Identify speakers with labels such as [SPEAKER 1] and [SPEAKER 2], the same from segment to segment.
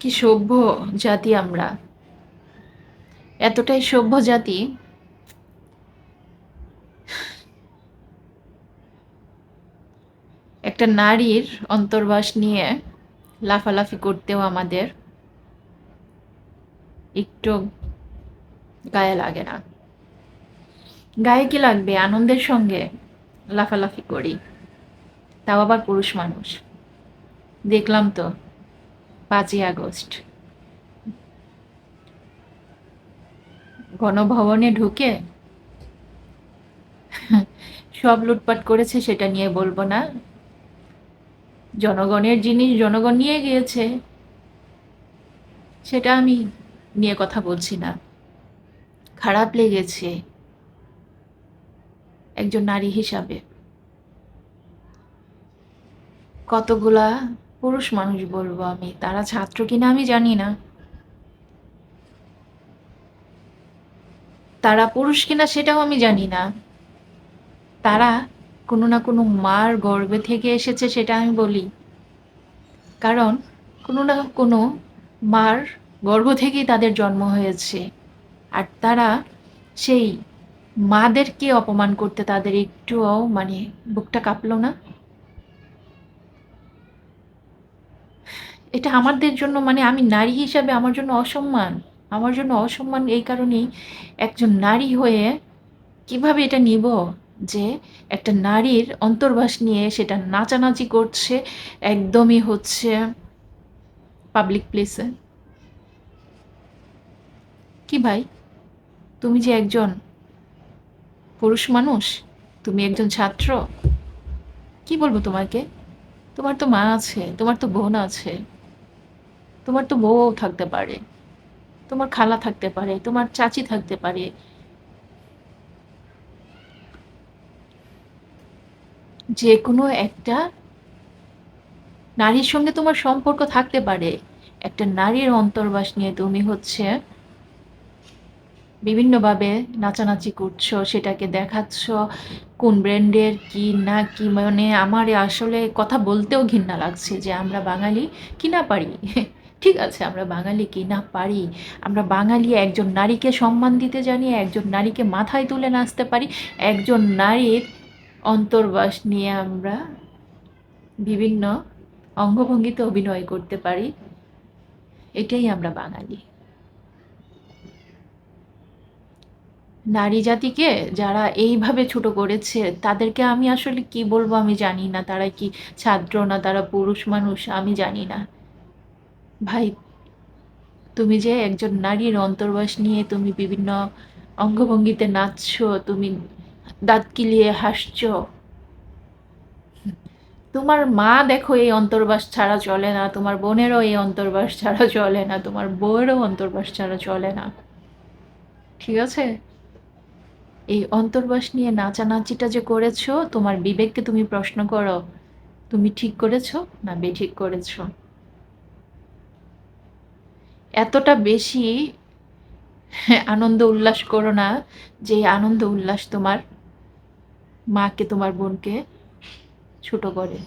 [SPEAKER 1] কি সভ্য জাতি আমরা? এতটাই সভ্য জাতি? একটা নারীর অন্তর্বাস নিয়ে লাফালাফি করতেও আমাদের একটু গায়ে লাগে না। গায়ে কি লাগবে? আনন্দের সঙ্গে লাফালাফি করি। তাও আবার পুরুষ মানুষ। দেখলাম তো। পাঁচই আগস্ট। গণভবনে ঢুকে সব লুটপাট করেছে সেটা নিয়ে বলব না। জনগণের জিনিস জনগণ নিয়ে গিয়েছে, সেটা আমি নিয়ে কথা বলছি না। খারাপ লেগেছে একজন নারী হিসাবে। কতগুলা পুরুষ মানুষ বলব আমি। তারা ছাত্র কিনা আমি জানি না। তারা পুরুষ কিনা সেটাও আমি জানি না। তারা কোনো না কোনো মার গর্ভে থেকে এসেছে সেটা আমি বলি। কারণ কোনো না কোনো মার গর্ভ থেকেই তাদের জন্ম হয়েছে। আর তারা সেই মাদেরকে অপমান করতে তাদের একটুও মানে বুকটা কাঁপলো না। এটা আমাদের জন্য মানে আমি নারী হিসাবে আমার জন্য অসম্মান। আমার জন্য অসম্মান এই কারণেই একজন নারী হয়ে কীভাবে এটা নিব যে একটা নারীর অন্তর্বাস নিয়ে সেটা নাচানাচি করছে, একদমই হচ্ছে পাবলিক প্লেসে কি ভাই? তুমি যে একজন পুরুষ মানুষ, তুমি একজন ছাত্র, কি বলব তোমাকে? তোমার তো মা আছে, তোমার তো বোন আছে। তোমার তো বউও থাকতে পারে, তোমার খালা থাকতে পারে, তোমার চাচি থাকতে পারে। যে কোনো একটা নারীর সঙ্গে তোমার সম্পর্ক থাকতে পারে, একটা নারীর অন্তর্বাস নিয়ে তুমি হচ্ছে বিভিন্নভাবে নাচানাচি করছ, সেটাকে দেখাচ্ছ, কোন ব্র্যান্ডের কি না কি মানে আমার আসলে কথা বলতেও ঘৃণা লাগছে যে আমরা বাঙালি কি না পারি। ঠিক আছে, আমরা বাঙালি কি না পারি? আমরা বাঙালি একজন নারীকে সম্মান দিতে জানি, একজন নারীকে মাথায় তুলে নাচতে পারি, একজন নারীর অন্তর্বাস নিয়ে আমরা বিভিন্ন অঙ্গভঙ্গিতে অভিনয় করতে পারি। এটাই আমরা বাঙালি। নারী জাতিকে যারা এইভাবে ছোট করেছে, তাদেরকে আমি আসলে কি বলব আমি জানি না। তারা কি ছাত্র না, তারা পুরুষ মানুষ আমি জানি না। ভাই, তুমি যে একজন নারীর অন্তর্বাস নিয়ে তুমি বিভিন্ন অঙ্গভঙ্গিতে নাচছো, তুমি দাঁত কিলিয়ে হাসছো। তোমার মা দেখো এই অন্তর্বাস ছাড়া চলে না, তোমার বোনেরও এই অন্তর্বাস ছাড়া চলে না, তোমার বউয়েরও অন্তর্বাস ছাড়া চলে না। ঠিক আছে? এই অন্তর্বাস নিয়ে নাচানাচিটা যে করেছ, তোমার বিবেককে তুমি প্রশ্ন করো, তুমি ঠিক করেছ না বেঠিক করেছ? এতটা বেশি আনন্দ উল্লাস করো না যে আনন্দ উল্লাস তোমার মাকে, তোমার বোনকে ছোট করে।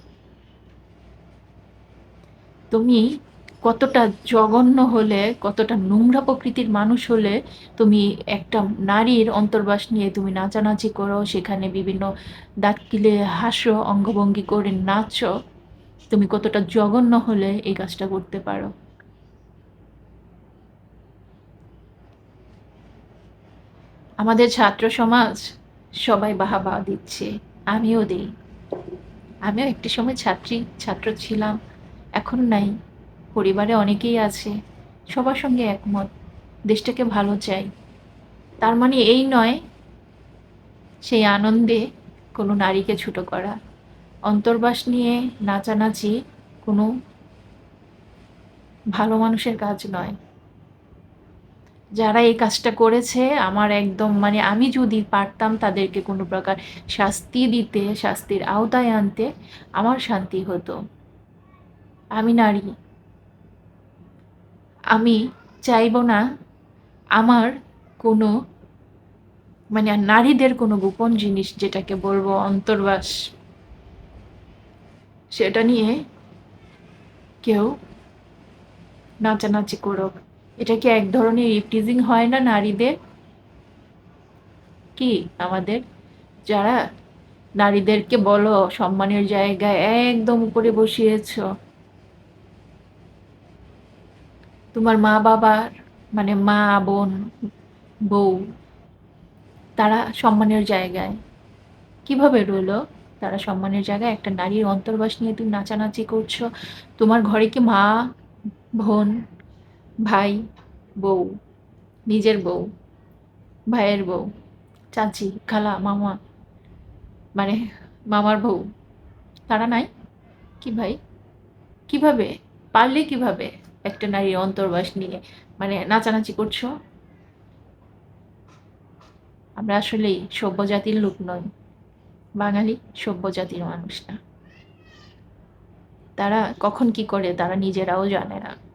[SPEAKER 1] তুমি কতটা জঘন্য হলে, কতটা নোংরা প্রকৃতির মানুষ হলে তুমি একটা নারীর অন্তর্বাস নিয়ে তুমি নাচানাচি করো, সেখানে বিভিন্ন দাঁত কিলে হাসো, অঙ্গভঙ্গি করে নাচো। তুমি কতটা জঘন্য হলে এই কাজটা করতে পারো। আমাদের ছাত্র সমাজ সবাই বাহাবা দিচ্ছে, আমিও দিই। আমিও একটি সময় ছাত্রী, ছাত্র ছিলাম, এখন নাই, পরিবারে অনেকেই আছে, সবার সঙ্গে একমত, দেশটাকে ভালো চাই। তার মানে এই নয় সেই আনন্দে কোনো নারীকে ছুটো করা। অন্তর্বাস নিয়ে নাচানাচি কোনো ভালো মানুষের কাজ নয়। যারা এই কাজটা করেছে, আমার একদম মানে আমি যদি পারতাম তাদেরকে কোনো প্রকার শাস্তি দিতে, শাস্তির আওতায় আনতে, আমার শান্তি হতো। আমি নারী। আমি চাইব না আমার কোনো মানে নারীদের কোনো গোপন জিনিস যেটাকে বলব অন্তর্বাস, সেটা নিয়ে কেউ নাচানাচি করুক। এটা কি এক ধরনের ইপটিজিং হয় না নারীদের? কি আমাদের? যারা নারীদেরকে বলো, সম্মানের জায়গায় একদম উপরে বসিয়েছ। তোমার মা বাবার মানে মা, বোন, বউ, তারা সম্মানের জায়গায়। কীভাবে রইল? তারা সম্মানের জায়গায় একটা নারীর অন্তর্বাস নিয়ে তুমি নাচানাচি করছ। তোমার ঘরে কি মা, বোন ভাই, বউ, নিজের বউ, ভাইয়ের বউ, চাচি, খালা, মামা মানে মামার বউ, তারা নাই? কি ভাই? কীভাবে? পারলে কীভাবে একটা নারীর অন্তর্বাস নিয়ে মানে নাচানাচি করছ? আমরা আসলেই সভ্য জাতির লোক নই। বাঙালি সভ্য জাতির মানুষ না। তারা কখন কি করে তারা নিজেরাও জানে না।